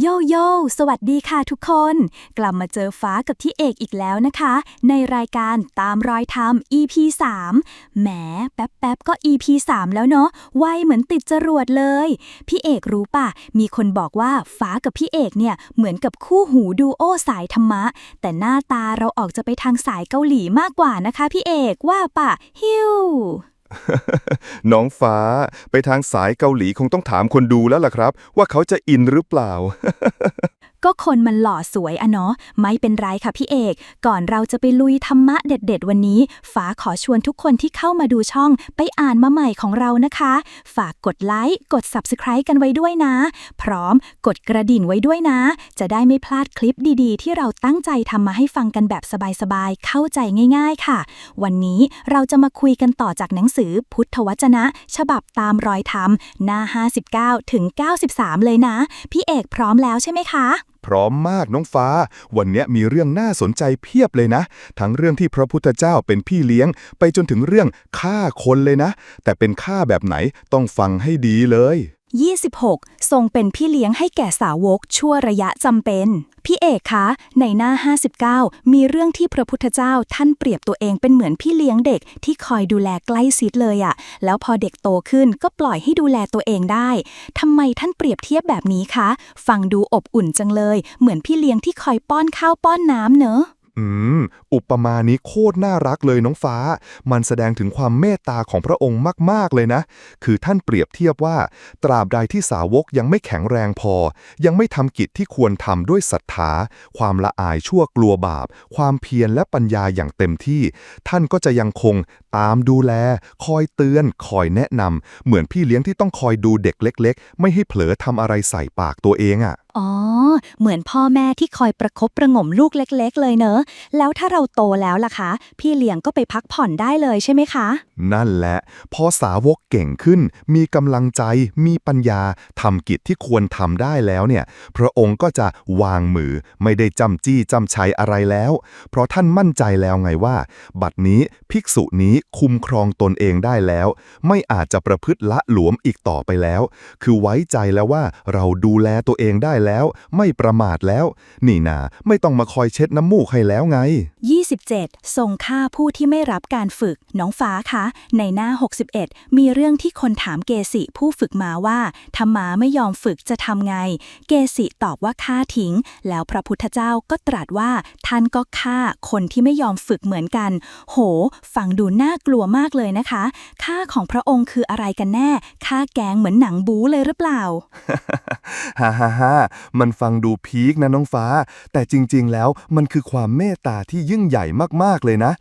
โยโย่สวัสดีค่ะทุกคน กลับมาเจอฟ้ากับที่เอกอีกแล้วนะคะ ในรายการตามรอยธรรม EP 3แหม แป๊บแป๊บๆก็ EP 3 แล้วเนาะไวเหมือนติดจรวดเลย พี่เอกรู้ป่ะมีคนบอกว่าฟ้ากับพี่เอกเนี่ย เหมือนกับคู่หูดูโอสายธรรมะ แต่หน้าตาเราออกจะไปทางสายเกาหลีมากกว่านะคะพี่เอกว่าป่ะฮิว น้องฟ้าไปทางสายเกาหลีคงต้องถามคนดูแล้วล่ะครับ ว่าเขาจะอินหรือเปล่า ก็คนมันหล่อสวยอะเนาะไม่เป็นไรค่ะพี่เอก ก่อนเราจะไปลุยธรรมะเด็ด ๆ วันนี้ฟ้าขอชวนทุกคนที่เข้ามาดูช่อง ไปอ่านมาใหม่ของเรานะคะ ฝากกดไลค์กด Subscribe กันไว้ด้วยนะ พร้อมกดกระดิ่งไว้ด้วยนะ จะได้ไม่พลาดคลิปดีๆ ที่เราตั้งใจทำมาให้ฟังกันแบบสบายๆเข้าใจง่าย ๆค่ะ วันนี้เราจะมาคุยกันต่อจากหนังสือพุทธวจนะ ฉบับตามรอยธรรมหน้า 59 ถึง 93 เลยนะ พี่เอกพร้อมแล้วใช่ไหมคะ พร้อมมากน้องฟ้า วันนี้มีเรื่องน่าสนใจเพียบเลยนะ ทั้งเรื่องที่พระพุทธเจ้าเป็นพี่เลี้ยง ไปจนถึงเรื่องฆ่าคนเลยนะ แต่เป็นฆ่าแบบไหนต้องฟังให้ดีเลย 26 ทรงเป็นพี่เลี้ยงให้แก่สาวกชั่วระยะจำเป็น พี่เอกคะ ในหน้า 59 มีเรื่องที่พระพุทธเจ้าท่านเปรียบตัวเองเป็นเหมือนพี่เลี้ยงเด็กที่คอยดูแลใกล้ชิดเลยอะแล้วพอเด็กโตขึ้นก็ปล่อยให้ดูแลตัวเองได้ทำไมท่านเปรียบเทียบแบบนี้คะ ฟังดูอบอุ่นจังเลย เหมือนพี่เลี้ยงที่คอยป้อนข้าวป้อนน้ำเนอะ อืม อุปมานี้โคตรน่ารักเลยน้องฟ้า มันแสดงถึงความเมตตาของพระองค์มาก ๆ เลยนะ คือท่านเปรียบเทียบว่า ตราบใดที่สาวกยังไม่แข็งแรงพอ ยังไม่ทำกิจที่ควรทำด้วยศรัทธา ความละอายชั่วกลัวบาป ความเพียรและปัญญาอย่างเต็มที่ ท่านก็จะยังคงตามดูแล คอยเตือน คอยแนะนำเหมือนพี่เลี้ยงที่ต้องคอยดูเด็กเล็ก ๆ ไม่ให้เผลอทำอะไรใส่ปากตัวเองอะ่ะ อ๋อ เหมือนพ่อแม่ที่คอยประคบประงมลูกเล็ก ๆ เลยเนอะ แล้วถ้าเราโตแล้วล่ะคะ พี่เลี้ยงก็ไปพักผ่อนได้เลยใช่ไหมคะ นั่นแหละ พอสาวกเก่งขึ้น มีกำลังใจ มีปัญญาทำกิจที่ควรทำได้แล้วเนี่ย พระองค์ก็จะวางมือไม่ได้จำจี้จำชัยอะไรแล้ว เพราะท่านมั่นใจแล้วไงว่า บัดนี้ภิกษุนี้คุมครองตนเองได้แล้ว ไม่อาจจะประพฤติละหลวมอีกต่อไปแล้ว คือไว้ใจแล้วว่าเราดูแลตัวเองได้แล้ว ไม่ประมาทแล้ว นี่นาไม่ต้องมาคอยเช็ดน้ำมูกให้แล้วไง 27ทรงฆ่าผู้ที่ไม่รับการฝึก น้องฟ้าคะ ในหน้า 61 มีเรื่องที่คนถามเกสิผู้ฝึกมาว่าถ้าม้าไม่ยอมฝึกจะทำไง เกสิตอบว่าฆ่าทิ้ง แล้วพระพุทธเจ้าก็ตรัสว่าท่านก็ฆ่าคนที่ไม่ยอมฝึกเหมือนกัน โห ฟังดูน่ากลัวมากเลยนะคะฆ่าของพระองค์คืออะไรกันแน่ฆ่าแกงเหมือนหนังบู๊เลยหรือเปล่า ฮ่าฮ่าฮ่ามันฟังดูพีคนะน้องฟ้า แต่จริงๆ แล้วมันคือความเมตตาที่ยิ่งใหญ่มากๆเลยนะ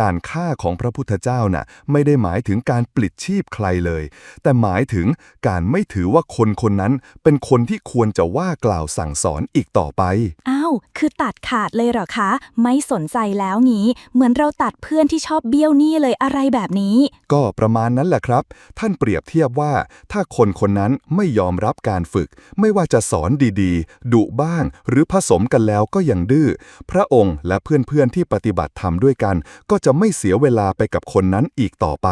การฆ่าของพระพุทธเจ้าน่ะไม่ได้หมายถึงการปลิดชีพใครเลย แต่หมายถึงการไม่ถือว่าคนคนนั้นเป็นคนที่ควรจะว่ากล่าวสั่งสอนอีกต่อไป อ้าว คือตัดขาดเลยเหรอคะ ไม่สนใจแล้วงี้ เหมือนเราตัดเพื่อนที่ชอบเบี้ยวหนี้เลยอะไรแบบนี้ ก็ประมาณนั้นแหละครับ ท่านเปรียบเทียบว่าถ้าคนคนนั้นไม่ยอมรับการฝึก ไม่ว่าจะสอนดีๆ ดุบ้าง หรือผสมกันแล้วก็ยังดื้อ พระองค์และเพื่อนๆที่ปฏิบัติธรรมด้วยกัน ก็จะไม่เสียเวลาไปกับคนนั้นอีกต่อไป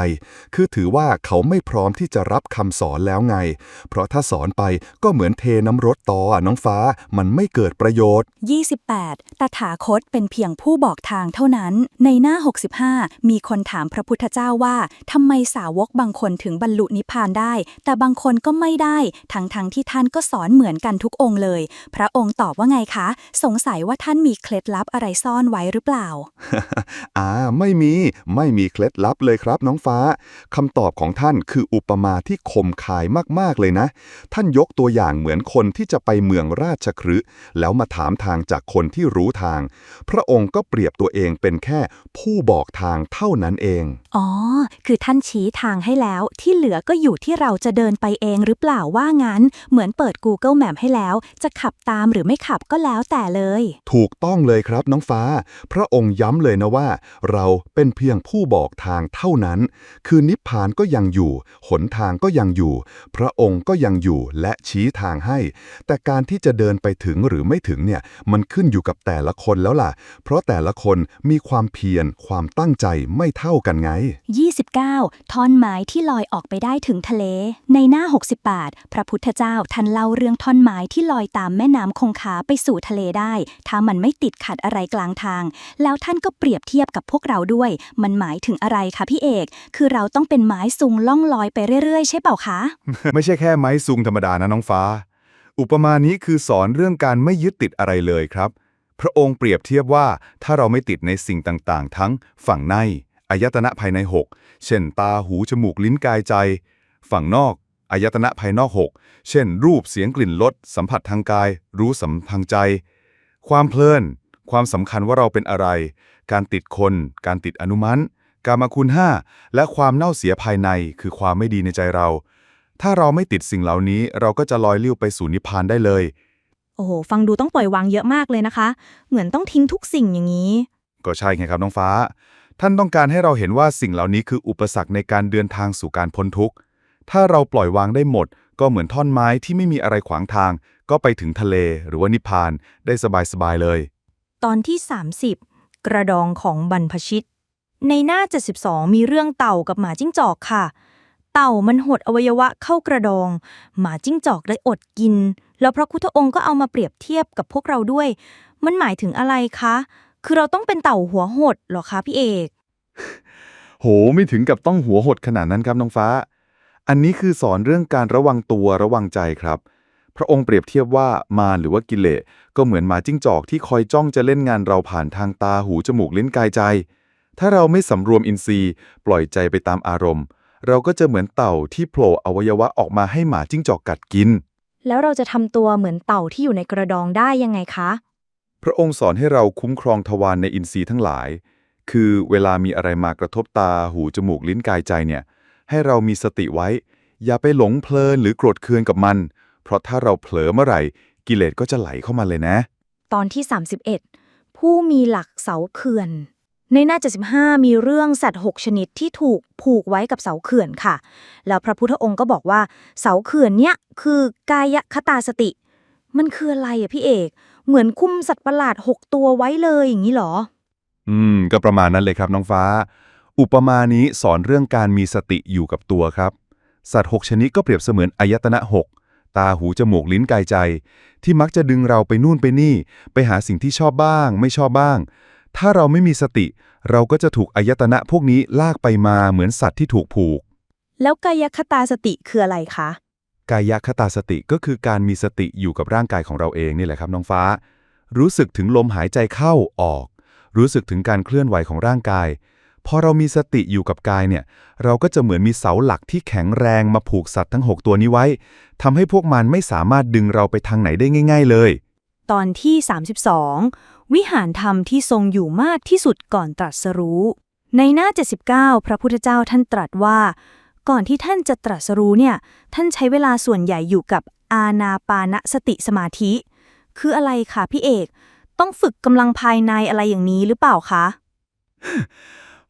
คือถือว่าเขาไม่พร้อมที่จะรับคำสอนแล้วไง เพราะถ้าสอนไปก็เหมือนเทน้ำรดต่ออะน้องฟ้ามันไม่เกิดประโยชน์ 28 ตถาคตเป็นเพียงผู้บอกทางเท่านั้น ในหน้า 65 มีคนถามพระพุทธเจ้าว่าทำไมสาวกบางคนถึงบรรลุนิพพานได้ แต่บางคนก็ไม่ได้ ทั้งๆทที่ท่านก็สอนเหมือนกันทุกองค์เลย พระองค์ตอบว่าไงคะ สงสัยว่าท่านมีเคล็ดลับอะไรซ่อนไว้หรือเปล่า อ่า ไม่มี ไม่มีเคล็ดลับเลยครับน้องฟ้า คำตอบของท่านคืออุปมาที่คมคายมากๆเลยนะ ท่านยกตัวอย่างเหมือนคนที่จะไปเมืองราชคฤห์แล้วมาถามทางจากคนที่รู้ทาง พระองค์ก็เปรียบตัวเองเป็นแค่ผู้บอกทางเท่านั้นเอง อ๋อ คือท่านชี้ทางให้แล้ว ที่เหลือก็อยู่ที่เราจะเดินไปเองหรือเปล่าว่างั้น เหมือนเปิด Google Map ให้แล้วจะขับตามหรือไม่ขับก็แล้วแต่เลย ถูกต้องเลยครับน้องฟ้า พระองค์ย้ำเลยนะว่า เราเป็นเพียงผู้บอกทางเท่านั้น คือนิพพานก็ยังอยู่หนทางก็ยังอยู่ พระองค์ก็ยังอยู่และชี้ทางให้ แต่การที่จะเดินไปถึงหรือไม่ถึงเนี่ยมันขึ้นอยู่กับแต่ละคนแล้วล่ะ เพราะแต่ละคนมีความเพียรความตั้งใจไม่เท่ากันไง 29ท่อนไม้ที่ลอยออกไปได้ถึงทะเล ในหน้า 68 พระพุทธเจ้าท่านเล่าเรื่องท่อนไม้ที่ลอยตามแม่น้ำคงคาไปสู่ทะเลได้ ถ้ามันไม่ติดขัดอะไรกลางทาง แล้วท่านก็เปรียบเทียบกับพวกเราด้วย มันหมายถึงอะไรคะพี่เอก คือเราต้องเป็นไม้ซุงล่องลอยไปเรื่อย ๆ ใช่เปล่าคะ ไม่ใช่แค่ไม้ซุงธรรมดานะน้องฟ้า อุปมานี้คือสอนเรื่องการไม่ยึดติดอะไรเลยครับ พระองค์เปรียบเทียบว่าถ้าเราไม่ติดในสิ่งต่างๆ ทั้งฝั่งในอายตนะภายใน 6 เช่น ตาหูจมูกลิ้นกายใจ ฝั่งนอก อายตนะภายนอก 6 เช่น รูปเสียงกลิ่นรสสัมผัสทางกาย รู้สัมพังใจ ความเพลิน ความสำคัญว่าเราเป็นอะไร การติดคน การติดอนุมันกามคุณห้าและความเน่าเสียภายในคือความไม่ดีในใจเรา ถ้าเราไม่ติดสิ่งเหล่านี้ เราก็จะลอยลิ้วไปสู่นิพพานได้เลย โอ้โห ฟังดูต้องปล่อยวางเยอะมากเลยนะคะ เหมือนต้องทิ้งทุกสิ่งอย่างนี้ ก็ใช่ไงครับน้องฟ้า ท่านต้องการให้เราเห็นว่าสิ่งเหล่านี้คืออุปสรรคในการเดินทางสู่การพ้นทุกข์ ถ้าเราปล่อยวางได้หมด ก็เหมือนท่อนไม้ที่ไม่มีอะไรขวางทาง ก็ไปถึงทะเลหรือว่านิพพานได้สบายๆเลย ตอนที่ 30 กระดองของบรรพชิต ในหน้า 72 มีเรื่องเต่ากับหมาจิ้งจอกค่ะ เต่ามันหดอวัยวะเข้ากระดอง หมาจิ้งจอกเลยอดกิน แล้วพระพุทธองค์ก็เอามาเปรียบเทียบกับพวกเราด้วย มันหมายถึงอะไรคะ คือเราต้องเป็นเต่าหัวหดเหรอคะพี่เอก โหไม่ถึงกับต้องหัวหดขนาดนั้นครับน้องฟ้า อันนี้คือสอนเรื่องการระวังตัวระวังใจครับ พระองค์เปรียบเทียบว่ามารหรือว่ากิเลสก็เหมือนหมาจิ้งจอกที่คอยจ้องจะเล่นงานเราผ่านทางตาหูจมูกลิ้นกายใจ ถ้าเราไม่สำรวมอินทรีย์ ปล่อยใจไปตามอารมณ์ เราก็จะเหมือนเต่าที่โผล่อวัยวะออกมาให้หมาจิ้งจอกกัดกิน แล้วเราจะทำตัวเหมือนเต่าที่อยู่ในกระดองได้ยังไงคะ พระองค์สอนให้เราคุ้มครองทวารในอินทรีย์ทั้งหลาย คือเวลามีอะไรมากระทบตาหูจมูกลิ้นกายใจเนี่ย ให้เรามีสติไว้ อย่าไปหลงเพลินหรือโกรธเคืองกับมัน เพราะถ้าเราเผลอเมื่อไหร่ กิเลสก็จะไหลเข้ามาเลยนะ ตอนที่ 31 ผู้มีหลักเสาเขื่อน ในหน้า75มีเรื่องสัตว์ 6 ชนิดที่ถูกผูกไว้กับเสาเขื่อนค่ะ แล้วพระพุทธองค์ก็บอกว่า เสาเขื่อนเนี้ยคือกายคตาสติ มันคืออะไรอะพี่เอก เหมือนคุมสัตว์ประหลาด 6 ตัวไว้เลยอย่างนี้เหรอ อืม ก็ประมาณนั้นเลยครับน้องฟ้า อุปมานี้สอนเรื่องการมีสติอยู่กับตัวครับ สัตว์6ชนิดก็เปรียบเสมือนอายตนะ6ตาหูจมูกลิ้นกายใจ ที่มักจะดึงเราไปนู่นไปนี่ ไปหาสิ่งที่ชอบบ้าง ไม่ชอบบ้าง ถ้าเราไม่มีสติ เราก็จะถูกอายตนะพวกนี้ลากไปมาเหมือนสัตว์ที่ถูกผูก แล้วกายคตาสติคืออะไรคะ กายคตาสติก็คือการมีสติอยู่กับร่างกายของเราเองนี่แหละครับน้องฟ้า รู้สึกถึงลมหายใจเข้าออก รู้สึกถึงการเคลื่อนไหวของร่างกาย พอเรามีสติอยู่กับกายเนี่ย เราก็จะเหมือนมีเสาหลักที่แข็งแรงมาผูกสัตว์ทั้ง 6 ตัวนี้ไว้ทำให้พวกมันไม่สามารถดึงเราไปทางไหนได้ง่าย ๆ เลย ตอนที่ 32 วิหารธรรมที่ทรงอยู่มากที่สุดก่อนตรัสรู้ ในหน้า 79 พระพุทธเจ้าท่านตรัสว่า ก่อนที่ท่านจะตรัสรู้เนี่ย ท่านใช้เวลาส่วนใหญ่อยู่กับอาณาปานสติสมาธิ คืออะไรคะพี่เอก ต้องฝึกกำลังภายในอะไรอย่างนี้หรือเปล่าคะ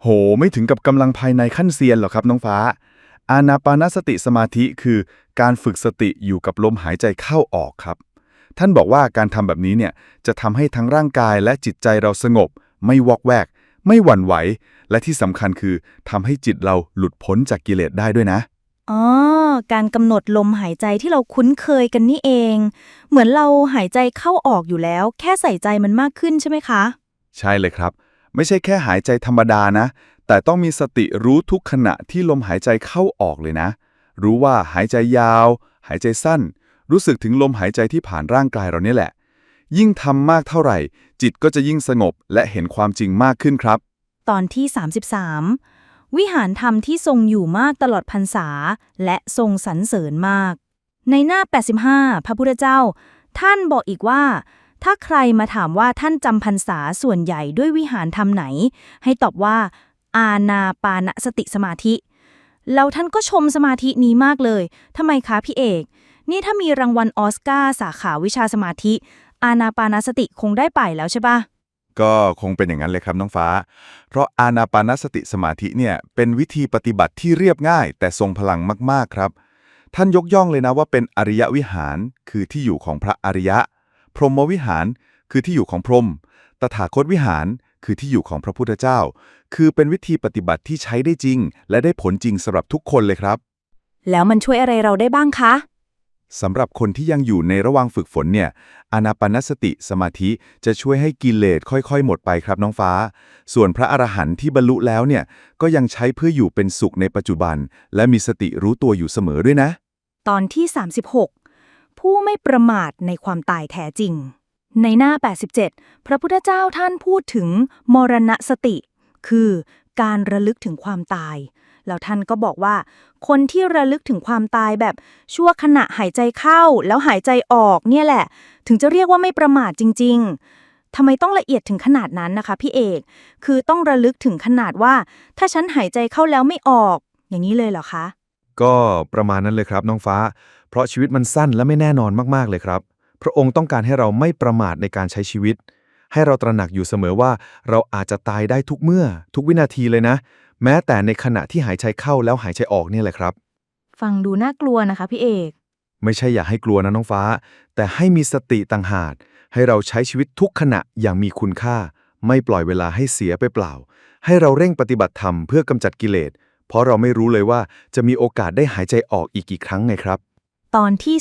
โห ไม่ถึงกับกำลังภายในขั้นเซียนหรอกครับน้องฟ้า อานาปานสติสมาธิคือการฝึกสติอยู่กับลมหายใจเข้าออกครับ ท่านบอกว่าการทำแบบนี้เนี่ยจะทำให้ทั้งร่างกายและจิตใจเราสงบ ไม่วอกแวก ไม่หวั่นไหว และที่สำคัญคือทำให้จิตเราหลุดพ้นจากกิเลสได้ด้วยนะอ๋อ การกำหนดลมหายใจที่เราคุ้นเคยกันนี่เอง เหมือนเราหายใจเข้าออกอยู่แล้ว แค่ใส่ใจมันมากขึ้นใช่ไหมคะ ใช่เลยครับ ไม่ใช่แค่หายใจธรรมดานะ แต่ต้องมีสติรู้ทุกขณะที่ลมหายใจเข้าออกเลยนะ รู้ว่าหายใจยาว หายใจสั้น รู้สึกถึงลมหายใจที่ผ่านร่างกายเราเนี่ยแหละ ยิ่งทำมากเท่าไหร่ จิตก็จะยิ่งสงบและเห็นความจริงมากขึ้นครับ ตอนที่ 33 วิหารธรรมที่ทรงอยู่มากตลอดพรรษา และทรงสรรเสริญมาก ในหน้า 85 พระพุทธเจ้า ท่านบอกอีกว่า ถ้าใครมาถามว่าท่านจำพรรษาส่วนใหญ่ด้วยวิหารธรรมไหน ให้ตอบว่า อาณาปานสติสมาธิ แล้วท่านก็ชมสมาธินี้มากเลยทำไมคะพี่เอก นี่ถ้ามีรางวัลออสการ์สาขาวิชาสมาธิ อาณาปานสติคงได้ไปแล้วใช่ปะก็คงเป็นอย่างนั้นเลยครับน้องฟ้า เพราะอานาปานสติสมาธิเนี่ยเป็นวิธีปฏิบัติที่เรียบง่าย แต่ทรงพลังมากๆครับ ท่านยกย่องเลยนะว่าเป็นอริยวิหาร คือที่อยู่ของพระอริยะ รหมวิหารคือที่อยู่ของพรหม ตถาคตวิหารคือที่อยู่ของพระพุทธเจ้า คือเป็นวิธีปฏิบัติที่ใช้ได้จริง และได้ผลจริงสำหรับทุกคนเลยครับ แล้วมันช่วยอะไรเราได้บ้างคะ สำหรับคนที่ยังอยู่ในระหว่างฝึกฝนเนี่ย อานาปานสติสมาธิจะช่วยให้กิเลสค่อยๆ หมดไปครับน้องฟ้า ส่วนพระอรหันต์ที่บรรลุแล้วเนี่ย ก็ยังใช้เพื่ออยู่เป็นสุขในปัจจุบัน และมีสติรู้ตัวอยู่เสมอด้วยนะ ตอนที่ 36 ผู้ไม่ประมาทในความตายแท้จริง ในหน้า 87 พระพุทธเจ้าท่านพูดถึงมรณสติ คือการระลึกถึงความตาย แล้วท่านก็บอกว่า คนที่ระลึกถึงความตายแบบชั่วขณะหายใจเข้าแล้วหายใจออกเนี่ยแหละ ถึงจะเรียกว่าไม่ประมาทจริง ๆทำไมต้องละเอียดถึงขนาดนั้นนะคะพี่เอก คือต้องระลึกถึงขนาดว่า ถ้าฉันหายใจเข้าแล้วไม่ออก อย่างนี้เลยเหรอคะ ก็ประมาณนั้นเลยครับน้องฟ้า เพราะชีวิตมันสั้นและไม่แน่นอนมากๆเลยครับ พระองค์ต้องการให้เราไม่ประมาทในการใช้ชีวิต ให้เราตระหนักอยู่เสมอว่าเราอาจจะตายได้ทุกเมื่อ ทุกวินาทีเลยนะ แม้แต่ในขณะที่หายใจเข้าแล้วหายใจออกเนี่ยแหละครับ ฟังดูน่ากลัวนะคะพี่เอก ไม่ใช่อยากให้กลัวนะน้องฟ้า แต่ให้มีสติต่างหากให้เราใช้ชีวิตทุกขณะอย่างมีคุณค่า ไม่ปล่อยเวลาให้เสียไปเปล่า ให้เราเร่งปฏิบัติธรรมเพื่อกำจัดกิเลส เพราะเราไม่รู้เลยว่าจะมีโอกาสได้หายใจออกอีกกี่ครั้งไงครับ ตอนที่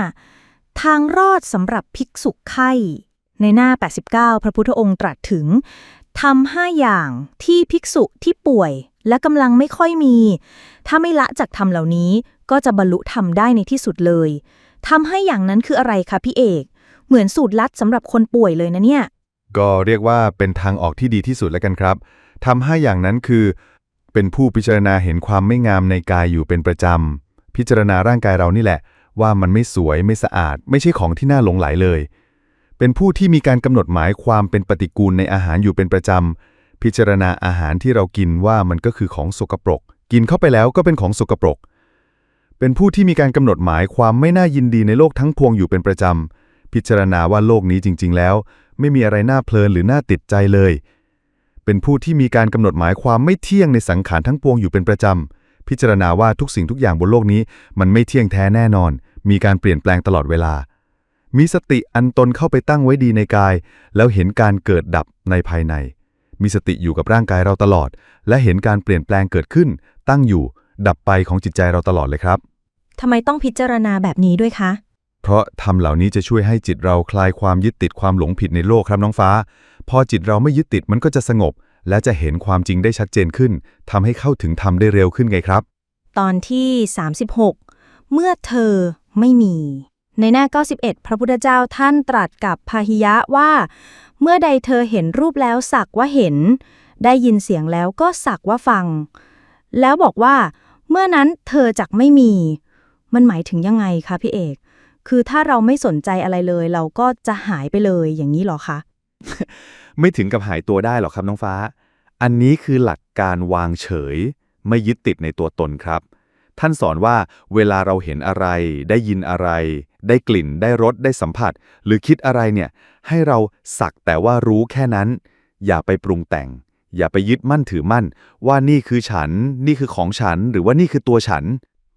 35 ทางรอดสำหรับภิกษุไข้ ในหน้า 89 พระพุทธองค์ตรัสถึงทำห้าอย่างที่ภิกษุที่ป่วยและกำลังไม่ค่อยมี ถ้าไม่ละจากธรรมเหล่านี้ก็จะบรรลุธรรมได้ในที่สุดเลยทำให้อย่างนั้นคืออะไรคะพี่เอก เหมือนสูตรลัดสำหรับคนป่วยเลยนะเนี่ย ก็เรียกว่าเป็นทางออกที่ดีที่สุดแล้วกันครับทำให้อย่างนั้นคือ เป็นผู้พิจารณาเห็นความไม่งามในกายอยู่เป็นประจำ พิจารณาร่างกายเรานี่แหละ ว่ามันไม่สวยไม่สะอาด ไม่ใช่ของที่น่าหลงไหลเลย เป็นผู้ที่มีการกำหนดหมายความเป็นปฏิกูลในอาหารอยู่เป็นประจำ พิจารณาอาหารที่เรากินว่ามันก็คือของสกปรก กินเข้าไปแล้วก็เป็นของสกปรก เป็นผู้ที่มีการกำหนดหมายความไม่น่ายินดีในโลกทั้งพวงอยู่เป็นประจำ พิจารณาว่าโลกนี้จริง ๆ แล้ว ไม่มีอะไรน่าเพลินหรือน่าติดใจเลย เป็นผู้ที่มีการกำหนดหมายความไม่เที่ยงในสังขารทั้งปวงอยู่เป็นประจำ พิจารณาว่าทุกสิ่งทุกอย่างบนโลกนี้ มันไม่เที่ยงแท้แน่นอน มีการเปลี่ยนแปลงตลอดเวลา มีสติอันตนเข้าไปตั้งไว้ดีในกาย แล้วเห็นการเกิดดับในภายใน มีสติอยู่กับร่างกายเราตลอด และเห็นการเปลี่ยนแปลงเกิดขึ้น ตั้งอยู่ ดับไปของจิตใจเราตลอดเลยครับทำไมต้องพิจารณาแบบนี้ด้วยคะ เพราะทำเหล่านี้จะช่วยให้จิตเราคลายความยึดติดความหลงผิดในโลกครับน้องฟ้า พอจิตเราไม่ยึดติดมันก็จะสงบ และจะเห็นความจริงได้ชัดเจนขึ้นทำให้เข้าถึงธรรมได้เร็วขึ้นไงครับ ตอนที่ 36 เมื่อเธอไม่มี ในหน้า 91 พระพุทธเจ้าท่านตรัสกับพาหิยะว่า เมื่อใดเธอเห็นรูปแล้วสักว่าเห็น ได้ยินเสียงแล้วก็สักว่าฟัง แล้วบอกว่า เมื่อนั้นเธอจักไม่มี มันหมายถึงยังไงคะพี่เอกคือถ้าเราไม่สนใจอะไรเลย เราก็จะหายไปเลยอย่างนี้เหรอคะ ไม่ถึงกับหายตัวได้หรอกครับน้องฟ้า อันนี้คือหลักการวางเฉย ไม่ยึดติดในตัวตนครับ ท่านสอนว่าเวลาเราเห็นอะไร ได้ยินอะไร ได้กลิ่น ได้รส ได้สัมผัส หรือคิดอะไรเนี่ย ให้เราสักแต่ว่ารู้แค่นั้น อย่าไปปรุงแต่ง อย่าไปยึดมั่นถือมั่น ว่านี่คือฉัน นี่คือของฉัน หรือว่านี่คือตัวฉัน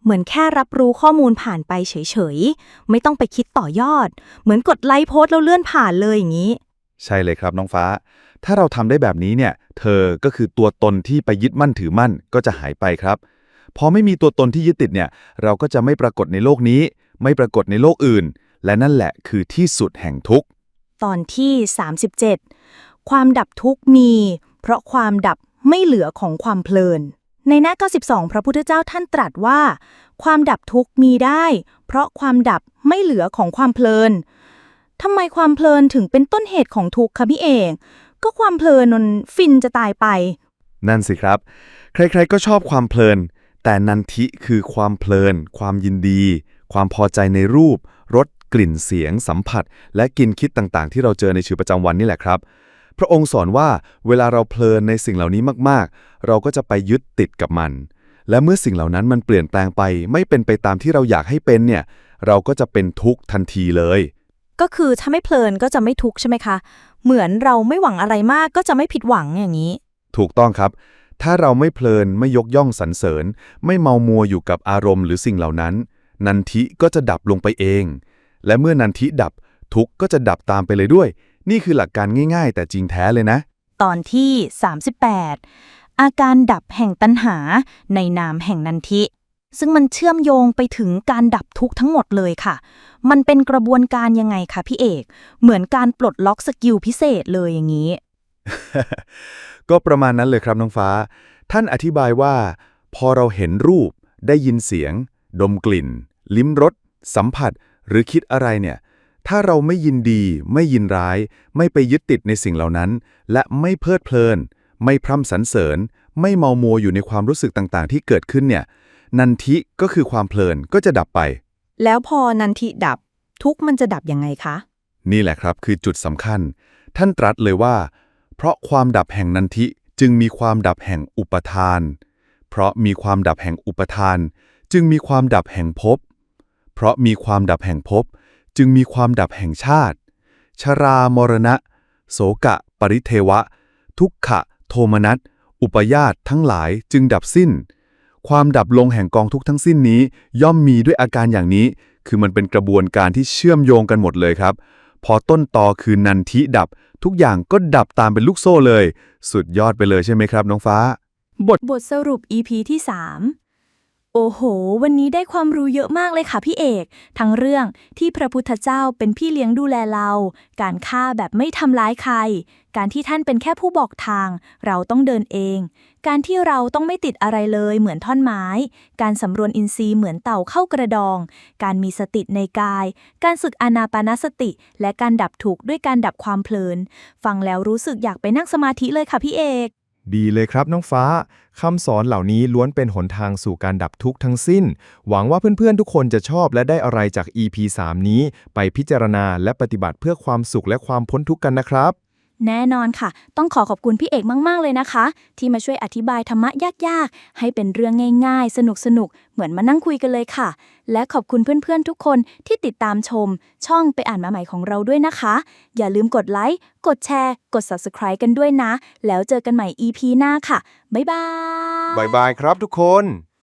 เหมือนแค่รับรู้ข้อมูลผ่านไปเฉยๆ ไม่ต้องไปคิดต่อยอด เหมือนกดไลค์โพสต์แล้วเลื่อนผ่านเลยอย่างนี้ ใช่เลยครับน้องฟ้า ถ้าเราทำได้แบบนี้เนี่ย เธอก็คือตัวตนที่ไปยึดมั่นถือมั่นก็จะหายไปครับ พอไม่มีตัวตนที่ยึดติดเนี่ย เราก็จะไม่ปรากฏในโลกนี้ ไม่ปรากฏในโลกอื่น และนั่นแหละคือที่สุดแห่งทุกข์ ตอนที่ 37 ความดับทุกข์มี เพราะความดับไม่เหลือของความเพลิน ในหน้า 92 พระพุทธเจ้าท่านตรัสว่า ความดับทุกข์มีได้ เพราะความดับไม่เหลือของความเพลิน ทำไมความเพลินถึงเป็นต้นเหตุของทุกข์คะพี่เอก ก็ความเพลินนนฟินจะตายไป นั่นสิครับ ใครๆก็ชอบความเพลิน แต่นันทิคือความเพลิน ความยินดี ความพอใจในรูปรสกลิ่นเสียง สัมผัส และกินคิดต่างๆ ที่เราเจอในชีวิตประจำวันนี่แหละครับ พระองค์สอนว่าเวลาเราเพลินในสิ่งเหล่านี้มากๆ เราก็จะไปยึดติดกับมัน และเมื่อสิ่งเหล่านั้นมันเปลี่ยนแปลงไป ไม่เป็นไปตามที่เราอยากให้เป็นเนี่ย เราก็จะเป็นทุกข์ทันทีเลย ก็คือถ้าไม่เพลินก็จะไม่ทุกข์ใช่ไหมคะ เหมือนเราไม่หวังอะไรมากก็จะไม่ผิดหวังอย่างนี้ ถูกต้องครับ ถ้าเราไม่เพลินไม่ยกย่องสรรเสริญ ไม่เมามัวอยู่กับอารมณ์หรือสิ่งเหล่านั้น นันทิก็จะดับลงไปเอง และเมื่อนันทิดับ ทุกข์ก็จะดับตามไปเลยด้วย นี่คือหลักการง่ายๆ แต่จริงแท้เลยนะ ตอนที่ 38 อาการดับแห่งตัณหาในนามแห่งนันทิ ซึ่งมันเชื่อมโยงไปถึงการดับทุกข์ทั้งหมดเลยค่ะ มันเป็นกระบวนการยังไงคะพี่เอก เหมือนการปลดล็อกสกิลพิเศษเลยอย่างนี้ ก็ประมาณนั้นเลยครับน้องฟ้า ท่านอธิบายว่า พอเราเห็นรูป ได้ยินเสียง ดมกลิ่น ลิ้มรส สัมผัส หรือคิดอะไรเนี่ย ถ้าเราไม่ยินดี ไม่ยินร้าย ไม่ไปยึดติดในสิ่งเหล่านั้น และไม่เพลิดเพลิน ไม่พร่ำสรรเสริญ ไม่เมามัวอยู่ในความรู้สึกต่างๆ ที่เกิดขึ้นเนี่ย นันทิก็คือความเพลินก็จะดับไป แล้วพอนันทิดับ ทุกข์มันจะดับยังไงคะ นี่แหละครับคือจุดสำคัญ ท่านตรัสเลยว่า เพราะความดับแห่งนันทิจึงมีความดับแห่งอุปทาน เพราะมีความดับแห่งอุปทาน จึงมีความดับแห่งภพ เพราะมีความดับแห่งภพ จึงมีความดับแห่งชาติ ชรามรณะ โสกะ ปริเทวะ ทุกขะ โทมนัส อุปยาตทั้งหลายจึงดับสิ้น ความดับลงแห่งกองทุกทั้งสิ้นนี้ ย่อมมีด้วยอาการอย่างนี้ คือมันเป็นกระบวนการที่เชื่อมโยงกันหมดเลยครับ พอต้นตอคือนันทิดับ ทุกอย่างก็ดับตามเป็นลูกโซ่เลย สุดยอดไปเลยใช่ไหมครับ น้องฟ้า บทบทสรุป EP ที่ 3 โอ้โห วันนี้ได้ความรู้เยอะมากเลยค่ะพี่เอก ทั้งเรื่องที่พระพุทธเจ้าเป็นพี่เลี้ยงดูแลเรา การฆ่าแบบไม่ทำร้ายใคร การที่ท่านเป็นแค่ผู้บอกทาง เราต้องเดินเอง การที่เราต้องไม่ติดอะไรเลยเหมือนท่อนไม้ การสำรวนอินทรีย์เหมือนเต่าเข้ากระดอง การมีสติในกาย การฝึกอนาปานสติ และการดับทุกด้วยการดับความเพลิน ฟังแล้วรู้สึกอยากไปนั่งสมาธิเลยค่ะพี่เอก ดีเลยครับน้องฟ้า คำสอนเหล่านี้ล้วนเป็นหนทางสู่การดับทุกข์ทั้งสิ้น หวังว่าเพื่อนๆ ทุกคนจะชอบและได้อะไรจาก EP 3 นี้ ไปพิจารณาและปฏิบัติเพื่อความสุขและความพ้นทุกข์กันนะครับ แน่นอนค่ะ ต้องขอขอบคุณพี่เอกมาก ๆ เลยนะคะ ที่มาช่วยอธิบายธรรมะยาก ๆ ให้เป็นเรื่องง่าย ๆ สนุกๆเหมือนมานั่งคุยกันเลยค่ะ และขอบคุณเพื่อน ๆ ทุกคนที่ติดตามชม ช่องไปอ่านมาใหม่ของเราด้วยนะคะ อย่าลืมกดไลค์ กดแชร์ กด Subscribe กันด้วยนะ แล้วเจอกันใหม่ EP หน้าค่ะ บ๊ายบาย บายบายครับทุกคน